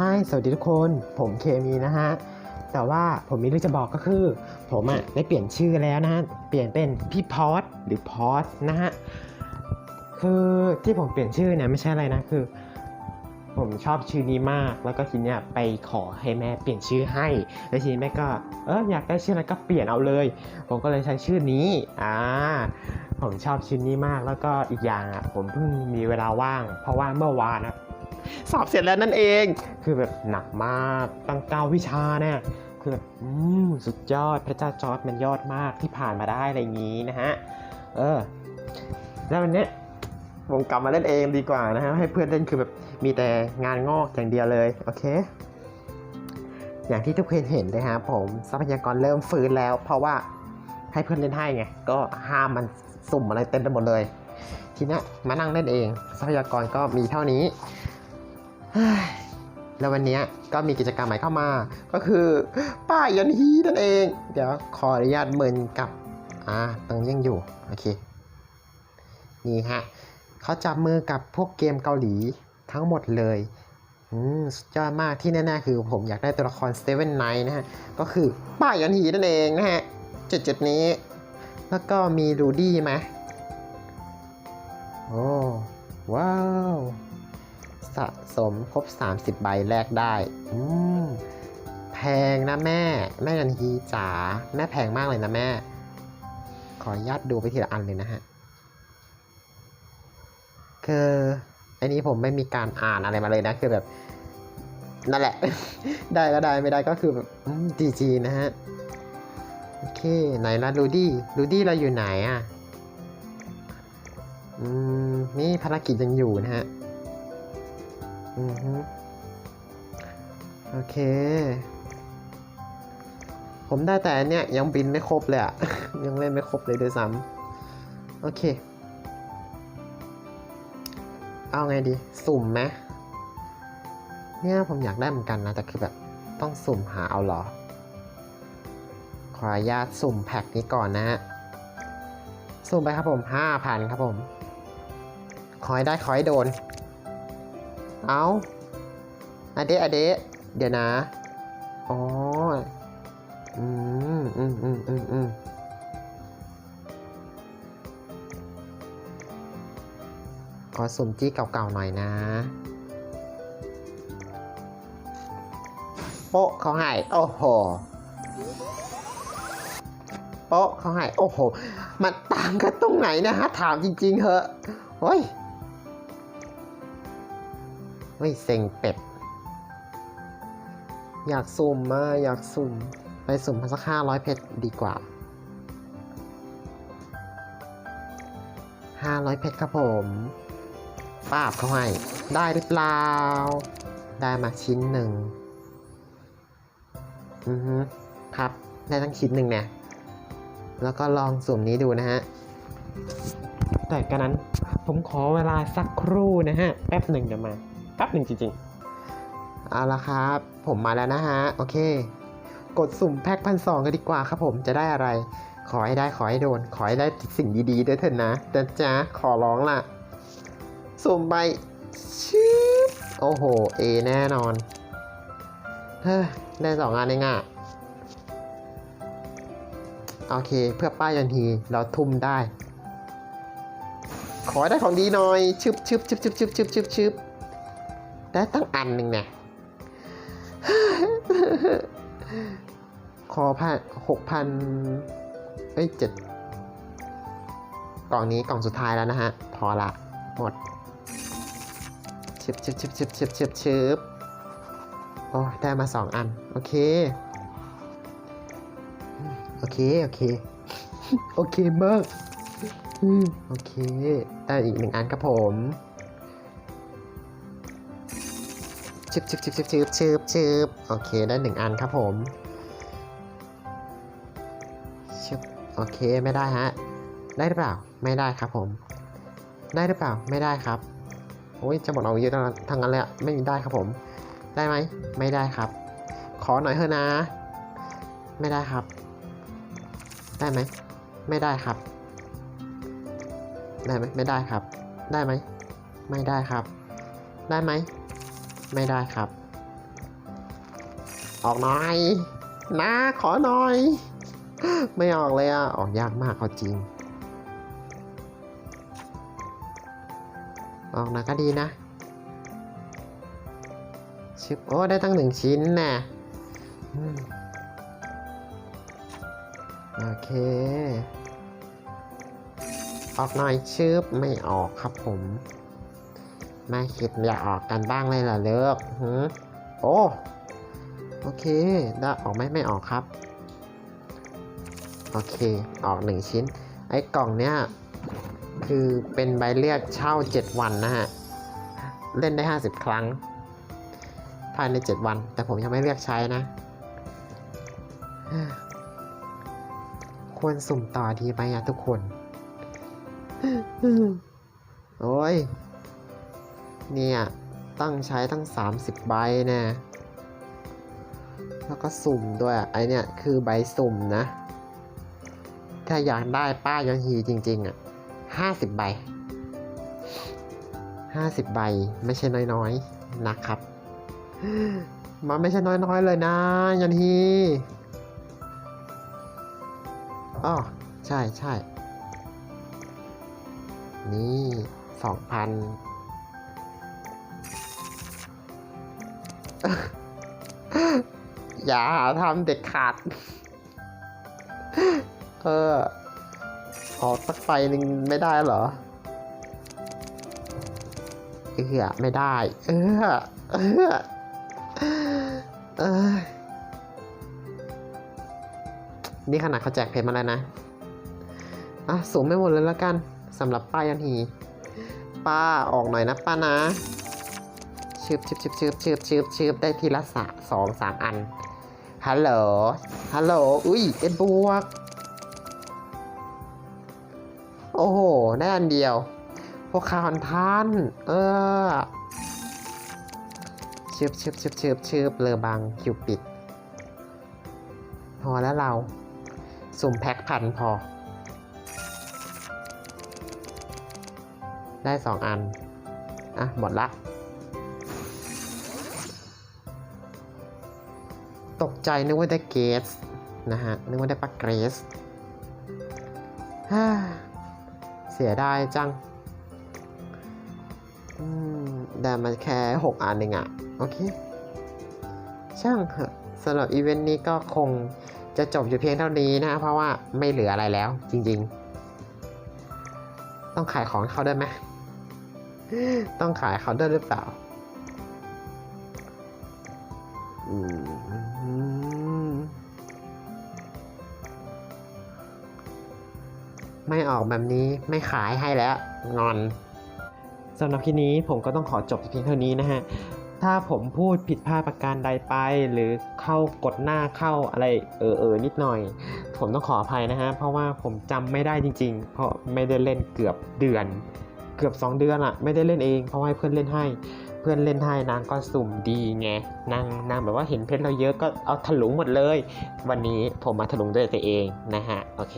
ฮายสวัสดีทุกคน ผมเคมีนะฮะ แต่ว่าผมมีเรื่องจะบอกก็คือ ผมอะได้เปลี่ยนชื่อแล้วนะฮะ เปลี่ยนเป็นพี่พอสหรือพอสนะฮะ คือที่ผมเปลี่ยนชื่อเนี่ยไม่ใช่อะไรนะ คือ ผมชอบชื่อนี้มาก แล้วก็ทีเนี้ยไปขอให้แม่เปลี่ยนชื่อให้ แล้วทีนี้แม่ก็เอออยากได้ชื่ออะไรก็เปลี่ยนเอาเลย ผมก็เลยใช้ชื่อนี้ อ่าผมชอบชื่อนี้มากแล้วก็อีกอย่างอะผมเพิ่งมีเวลาว่าง เพราะว่าเมื่อวานอะ สอบเสร็จแล้วนั่นเอง คือแบบหนักมากตั้งเก้าวิชาเนี่ยคือแบบอืมสุดยอดพระเจ้าจอร์ดมันยอดมากที่ผ่านมาได้อะไรอย่างนี้นะฮะเออ แล้ววันนี้ผมกลับมาเล่นเองดีกว่านะฮะให้เพื่อนเล่นคือแบบมีแต่งานงอกอย่างเดียวเลยโอเค อย่างที่ทุกคนเห็นนะฮะผมทรัพยากรเริ่มฟื้นแล้ว เพราะว่าให้เพื่อนเล่นให้ไงก็ห้ามมันสุ่มอะไรเต็มไปหมดเลย ทีนี้มานั่งเล่นเอง ทรัพยากรก็มีเท่านี้ แล้ววันนี้ก็มีกิจกรรมใหม่เข้ามา ก็คือป้ายยันฮีนั่นเอง เดี๋ยวขออนุญาตเมินกับ อ่าตรงยังอยู่ โอเค นี่ฮะเขาจับมือกับพวกเกมเกาหลีทั้งหมดเลยอืมสุดยอดมากที่แน่ๆคือผมอยากได้ตัวละคร Seven Knight นะฮะ ก็คือป้ายยันฮีนั่นเองนะฮะจุดจุดนี้ แล้วก็มีรูดี้ไหมโอ้ว้าว สะสมครบ 30 ใบแลกได้อืมแพงนะแม่ แม่ยันฮีจ๋าแม่แพงมากเลยนะแม่ ขออนุญาตดูไปทีละอันเลยนะฮะ คืออันนี้ผมไม่มีการอ่านอะไรมาเลยนะ คือแบบ นั่นแหละ ได้ก็ได้ไม่ได้ก็คือแบบจีจีนะฮะ โอเค ไหนละลูดี้ลูดี้เราอยู่ไหนอะ อืม นี่ภารกิจยังอยู่นะฮะ อือฮึโอเค ผมได้แต่เนี้ยยังบินไม่ครบเลยอะยังเล่นไม่ครบเลยด้วยซ้ำโอเค เอาไงดี สุ่มไหมเนี่ยผมอยากได้เหมือนกันนะ แต่คือแบบต้องสุ่มหาเอาหรอ ขออนุญาตสุ่มแพ็คนี้ก่อนนะฮะ สุ่มไปครับผมห้าพันครับผม ขอให้ได้ขอให้โดน เอาอเดะอเดะเดี๋ยวนะ อ๋อ อืมอืมอืมอืมอืมขอสุ่มจี้เก่าๆหน่อยนะ โป๊ะเขาให้โอ้โห โป๊ะเขาให้โอ้โห มันต่างกันตรงไหนนะฮะ ถามจริงๆเหอะเฮ้ย เฮ้ยเซ็งเป็ด อยากสุ่มมาอยากสุ่ม ไปสุ่มสักห้าร้อยเพชรดีกว่าห้าร้อยเพชรครับผมปาบเขาให้ ได้หรือเปล่า ได้มาชิ้นหนึ่ง อือฮึครับ ได้ทั้งชิ้นหนึ่งเนี่ย แล้วก็ลองสุ่มนี้ดูนะฮะ แต่กันนั้นผมขอเวลาสักครู่นะฮะ แป๊บหนึ่งเดี๋ยวมา แป๊บหนึ่งจริงๆ เอาละครับ ผมมาแล้วนะฮะ โอเค กดสุ่มแพ็คพันสองกันดีกว่าครับผมจะได้อะไร ขอให้ได้ขอให้โดน ขอให้ได้สิ่งดีๆด้วยเถิดนะแต่จ๊ะขอร้องล่ะ สุ่มไปชิบโอ้โหเอแน่นอน เฮ้ยได้สองงานเองอะโอเค เพื่อป้ายยันทีเราทุ่มได้ ขอให้ได้ของดีหน่อยชึบชึบชึบชึบชึบชึบชึบชึบ ได้ตั้งอันหนึ่งเนี่ยขอพันหกพันเอ้ยเจ็ดกล่องนี้กล่องสุดท้ายแล้วนะฮะ พอละ หมดชึบชึบชึบชึบชึบชึบชึบโอ้ได้มาสองอัน โอเค โอเค โอเค โอเคมากโอเค ได้อีกหนึ่งอันครับผม ชึบชึบชึบชึบชึบชึบชึบโอเคได้หนึ่งอันครับผมชึบโอเคไม่ได้ฮะ ได้หรือเปล่า ไม่ได้ครับผม ได้หรือเปล่า ไม่ได้ครับ โอ้ยจะหมดเอาเยอะทางนั้นเลยอะไม่มีได้ครับผม ได้ไหม ไม่ได้ครับ ขอหน่อยเถอะนะ ไม่ได้ครับ ได้ไหม ไม่ได้ครับ ได้ไหมไม่ได้ครับ ได้ไหม ไม่ได้ครับ ได้ไหม ไม่ได้ครับ ออกหน่อยนะขอหน่อย ไม่ออกเลยอะ ออกยากมากเอาจริง ออกนะก็ดีนะชิบโอ้ได้ตั้งหนึ่งชิ้นน่ะโอเค ออกหน่อยชืบไม่ออกครับผม ไม่คิดอยากออกกันบ้างเลยเหรอเลิกหือโอ้ โอเคได้ออกไหมไม่ออกครับ โอเค ออกหนึ่งชิ้น ไอ้กล่องเนี้ยคือเป็นใบเรียกเช่า 7 วันนะฮะ เล่นได้ 50 ครั้ง ภายใน 7 วัน แต่ผมยังไม่เรียกใช้นะ ควรสุ่มต่อดีไหมอะทุกคน โอ้ย เนี่ย ตั้งใช้ตั้ง 30 ใบนะแล้วก็สุ่มด้วยไอเนี่ยคือใบสุ่มนะ ถ้าอยากได้ป้ายอนฮีจริง ๆ อะ 50 ใบ 50 ใบไม่ใช่น้อยๆนะครับ มันไม่ใช่น้อยๆเลยนะยอนฮีอ๋อใช่ใช่นี่ส อย่าหาทำเด็ดขาด เออขอสักไฟหนึ่งไม่ได้เหรอ เออไม่ได้ เออ เออ เออ นี่ขนาดเขาแจกเพชรมาแล้วนะ อะ สูงไม่หมดเลยแล้วกันสำหรับป้ายันฮีป้าออกหน่อยนะป้านะ ชืบชืบชืบชืบชืบชืบชืบได้ทีละสะสองสามอัน ฮัลโหล ฮัลโหล อุ้ยเอ็ดบวก โอ้โห ได้อันเดียว พวกข่าวท่าน เออชืบชืบชืบชืบชืบเลอบังคิวปิด พอแล้วเรา สุ่มแพ็คพันพอ ได้สองอัน อะ หมดละ ตกใจนึกว่าได้เกสนะฮะ นึกว่าได้ปลาเกรสเสียดายจังอืมได้มาแค่ 6 อันเองอะโอเค ช่างเถอะสำหรับอีเวนต์นี้ก็คงจะจบอยู่เพียงเท่านี้นะ เพราะว่าไม่เหลืออะไรแล้ว จริง ๆ ต้องขายของเขาได้วยไหมต้องขายเขาด้วยหรือเปล่า อืม ไม่ออกแบบนี้ไม่ขายให้แล้วงอนสำหรับคลิปนี้ผมก็ต้องขอจบเพียงเท่านี้นะฮะ ถ้าผมพูดผิดพลาดประการใดไป หรือเข้ากดหน้าเข้าอะไรเออเออนิดหน่อย ผมต้องขออภัยนะฮะ เพราะว่าผมจำไม่ได้จริง ๆ เพราะไม่ได้เล่นเกือบเดือน เกือบ 2 เดือนอะไม่ได้เล่นเอง เพราะว่าให้เพื่อนเล่นให้ เพื่อนเล่นให้นางก็สุ่มดีไง นางนางแบบว่าเห็นเพชรเราเยอะก็เอาถลุงหมดเลย วันนี้ผมมาถลุงด้วยตัวเองนะฮะ โอเค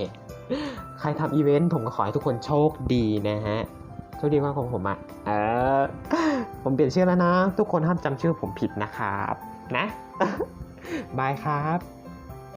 ใครทำอีเวนต์ผมก็ขอให้ทุกคนโชคดีนะฮะ โชคดีมากของผมอะเออ ผมเปลี่ยนชื่อแล้วนะ ทุกคนห้ามจำชื่อผมผิดนะครับ นะบายครับ